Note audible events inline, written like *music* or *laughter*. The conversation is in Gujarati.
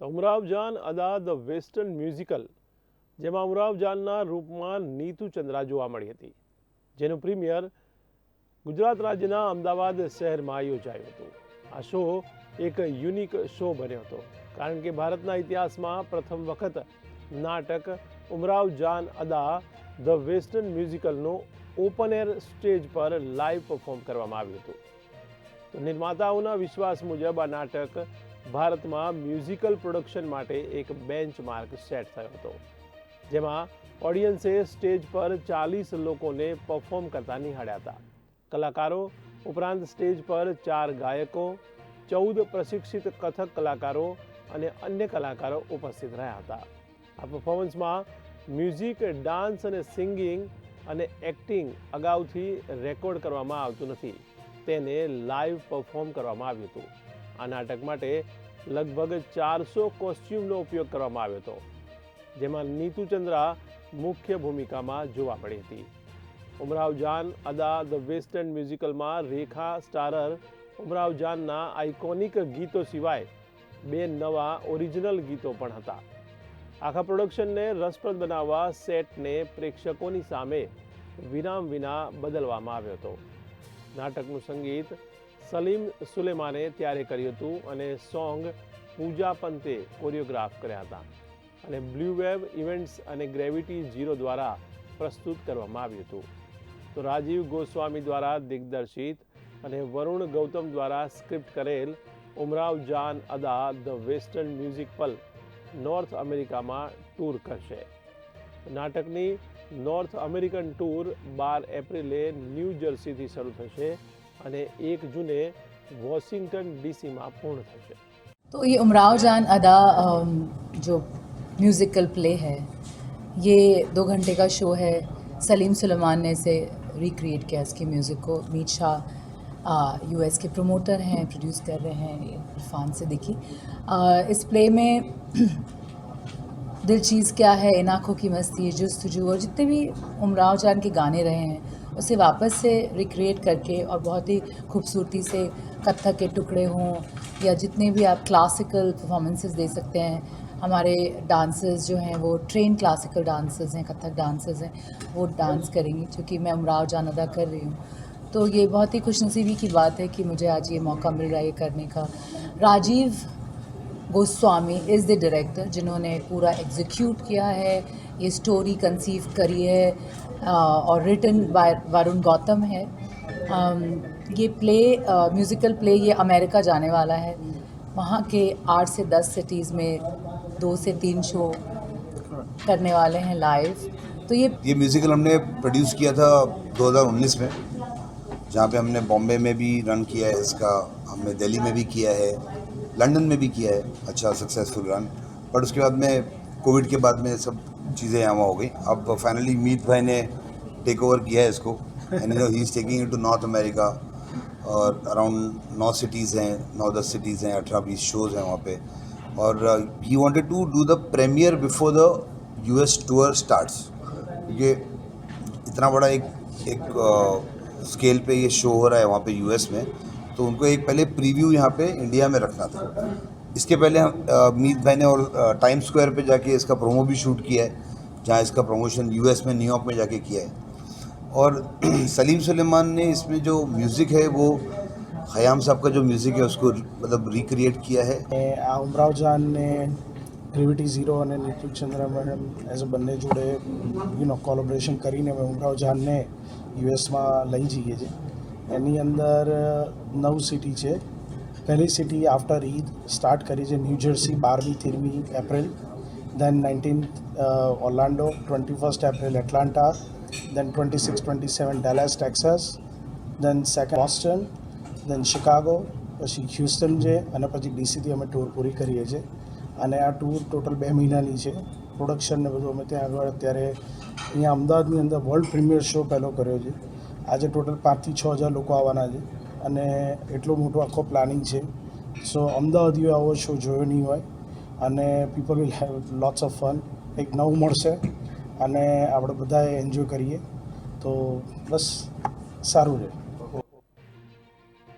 તો ઉમરાવ Jaan Ada the western musical, જેમાં ઉમરાવ જાનના રૂપમાં નીતુ ચંદ્રા જોવા મળી હતી, જેનું પ્રીમિયર ગુજરાત રાજ્યના અમદાવાદ શહેરમાં યોજાયું હતું. આ શો એક યુનિક શો બન્યો હતો, કારણ કે ભારતના ઇતિહાસમાં પ્રથમ વખત નાટક ઉમરાવ જાન અદા ધ વેસ્ટર્ન મ્યુઝિકલનું ઓપન એર સ્ટેજ પર લાઈવ પરફોર્મ કરવામાં આવ્યું હતું. તો નિર્માતાઓના વિશ્વાસ મુજબ આ નાટક ભારતમાં મ્યુઝિકલ પ્રોડક્શન માટે એક બેન્ચમાર્ક સેટ થયો હતો, જેમાં ઓડિયન્સે સ્ટેજ પર ચાલીસ લોકોને પરફોર્મ કરતા નિહાળ્યા હતા. કલાકારો ઉપરાંત સ્ટેજ પર ચાર ગાયકો, ચૌદ પ્રશિક્ષિત કથક કલાકારો અને અન્ય કલાકારો ઉપસ્થિત રહ્યા હતા. આ પરફોર્મન્સમાં મ્યુઝિક ડાન્સ અને સિંગિંગ અને એક્ટિંગ અગાઉથી રેકોર્ડ કરવામાં આવતું નથી. તેને લાઈવ પરફોર્મ કરવામાં આવ્યું હતું. આ નાટક માટે લગભગ ચારસો કોસ્ચ્યુમનો ઉપયોગ કરવામાં આવ્યો હતો, જેમાં નીતુ ચંદ્રા મુખ્ય ભૂમિકામાં જોવા મળી હતી. ઉમરાવ જાન અદા ધ વેસ્ટર્ન મ્યુઝિકલમાં રેખા સ્ટારર. ઉમરાવ જાનના આઇકોનિક ગીતો સિવાય બે નવા ઓરિજિનલ ગીતો પણ હતા. આખા પ્રોડક્શનને રસપ્રદ બનાવવા સેટને પ્રેક્ષકોની સામે વિરામ વિના બદલવામાં આવ્યો હતો. નાટકનું સંગીત સલીમ સુલેમાને ત્યારે કર્યું હતું અને સોંગ પૂજા પંતે કોરિયોગ્રાફ કર્યા હતા. અને બ્લુ વેવ ઇવેન્ટ્સ અને ગ્રેવિટી ઝીરો દ્વારા પ્રસ્તુત કરવામાં આવ્યું હતું. તો રાજીવ ગોસ્વામી દ્વારા દિગ્દર્શિત અને વરુણ ગૌતમ દ્વારા સ્ક્રિપ્ટ કરેલ Umrao Jaan Ada the western musical north અમેરિકામાં ટૂર કરશે. નાટકની નોર્થ અમેરિકન ટૂર બાર એપ્રિલે ન્યૂ જર્સીથી શરૂ થશે. અને એક જૂને વોશિંગ્ટન ડીસીમાં પૂર્ણ થશે तो ये उमराव जान अदा अम, जो म्यूज़िकल प्ले है ये दो घंटे का शो है सलीम सुलेमान ने इसे रिक्रिएट किया इसके म्यूज़िक को मीत शाह यूएस के प्रमोटर हैं प्रोड्यूस कर रहे हैं ये इरफान सिद्दीकी आ, इस प्ले में दिल चीज़ क्या है इन आँखों की मस्ती जुस्तजू और जितने भी उमराव जान के गाने रहे हैं उसे वापस से रिक्रिएट करके और बहुत ही खूबसूरती से कत्थक के टुकड़े हों या जितने भी आप क्लासिकल परफॉर्मेंसेस दे सकते हैं। हमारे डांसर्स जो हैं, वो ट्रेन क्लासिकल डांसर्स हैं कथक डांसर्स हैं, वो डांस करेंगी क्योंकि मैं उमराव जान अदा कर रही हूँ। तो ये बहुत ही खुशनसीबी की बात है कि मुझे आज ये मौका मिल रहा है ये करने का। Rajeev Goswami is the director जिन्होंने पूरा एग्जीक्यूट किया है ये स्टोरी कंसीव करी है अ, और रिटन बाय वरुण गौतम है। अम, ये प्ले म्यूज़िकल प्ले ये अमेरिका जाने वाला है। वहाँ के आठ से दस सिटीज़ में दो से तीन शो करने वाले हैं लाइव तो ये ये म्यूज़िकल हमने प्रोड्यूस किया था 2019 में जहाँ पे हमने बॉम्बे में भी रन किया है इसका हमने दिल्ली में भी किया है। लंदन में भी किया है अच्छा सक्सेसफुल रन बट उसके बाद में कोविड के बाद में सब चीज़ें यहाँ हो गई. अब फाइनली मीत भाई ने टेक ओवर किया है इसको. And he is taking it to North America और अराउंड नौ सिटीज़ हैं, नौ दस सिटीज़ हैं, अठारह बीस शोज़ हैं वहाँ पे. और he wanted to do the premiere before the US tour starts ये इतना बड़ा एक एक स्केल पे ये शो हो रहा है वहाँ पे यूएस में. तो उनको एक पहले प्रीव्यू यहाँ पे इंडिया में रखना था इसके पहले हम अ, मीत भाई ने और टाइम स्क्वायर पे जाके इसका प्रोमो भी शूट किया है जहाँ इसका प्रमोशन यूएस में न्यूयॉर्क में जाके किया है और *clears throat* सलीम सुलेमान ने इसमें जो म्यूज़िक है वो खयाम साहब का जो म्यूज़िक है उसको मतलब रिक्रिएट किया है અને આ ઉમરાવ જાનને ગ્રેવિટી ઝીરો અને નીતુ ચંદ્ર મેડમ એઝ અ બંને જોડે યુ નો કોલોબરેશન કરીને અમે ઉમરાવ જાનને યુએસમાં લઈ જઈએ છીએ એની અંદર નવ સિટી છે. પહેલી સિટી આફ્ટર ઈદ સ્ટાર્ટ કરી છે ન્યૂ જર્સી બારમી, તેરમી April. Then nineteen Orlando twenty first April Atlanta then twenty six twenty seven Dallas Texas then second Boston then Chicago પછી હ્યુસ્ટન છે અને પછી ડીસીથી અમે ટૂર પૂરી કરીએ છીએ. અને આ ટૂર ટોટલ બે મહિનાની છે. પ્રોડક્શન ને બધું અમે ત્યાં આગળ અત્યારે અહીંયા અમદાવાદની અંદર વર્લ્ડ પ્રીમિયર શો પહેલો કર્યો છે. આજે ટોટલ પાંચથી છ હજાર લોકો આવવાના છે અને એટલો મોટો આખો પ્લાનિંગ છે. સો અમદાવાદીઓ આવો શો જોયો નહીં હોય. અને people will have lots of fun એક નવું મળશે અને આપણે બધાએ એન્જોય કરીએ. તો પ્લસ સારું રહે.